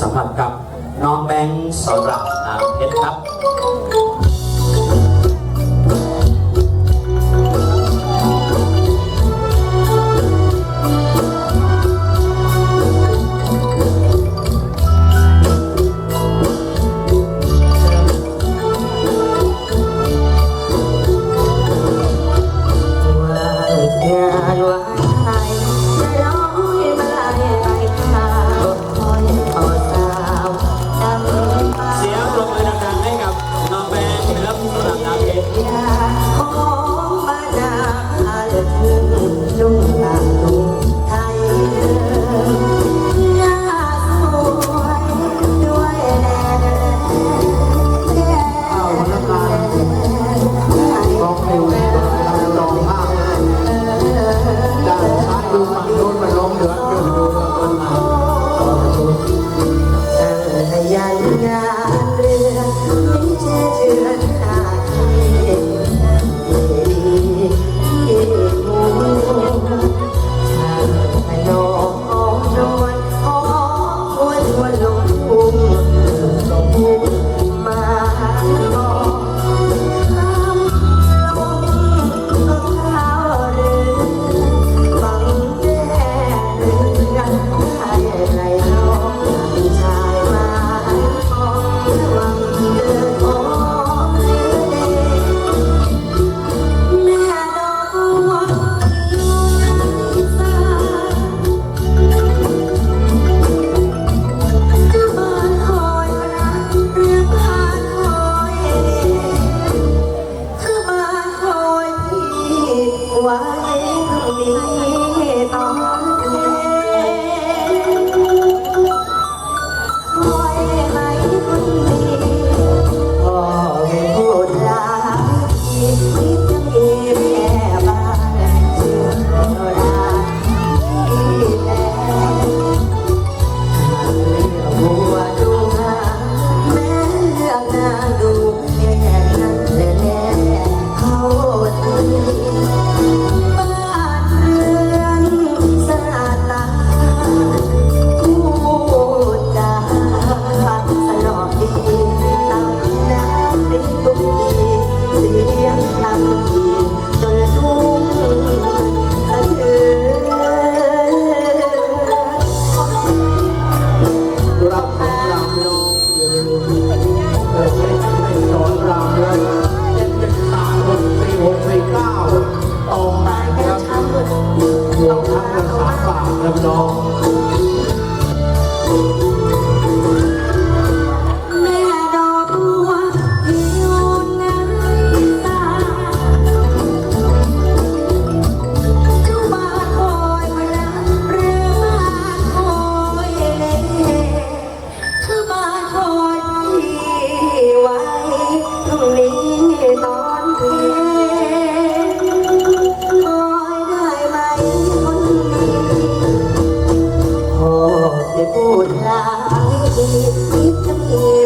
สัมผัสกับน้องแบงค์สอนรามน้ำเพชรครับว่ น้อง ลางดีที่จะมี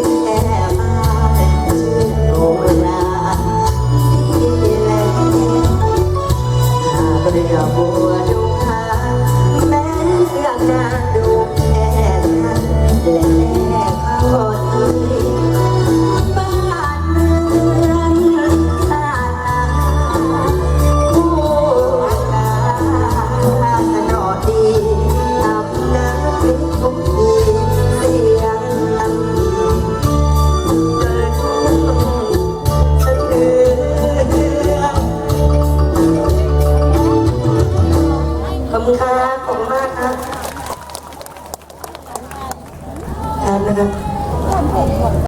อบคุณครับ ขอบคุณมากครับครับนะครับ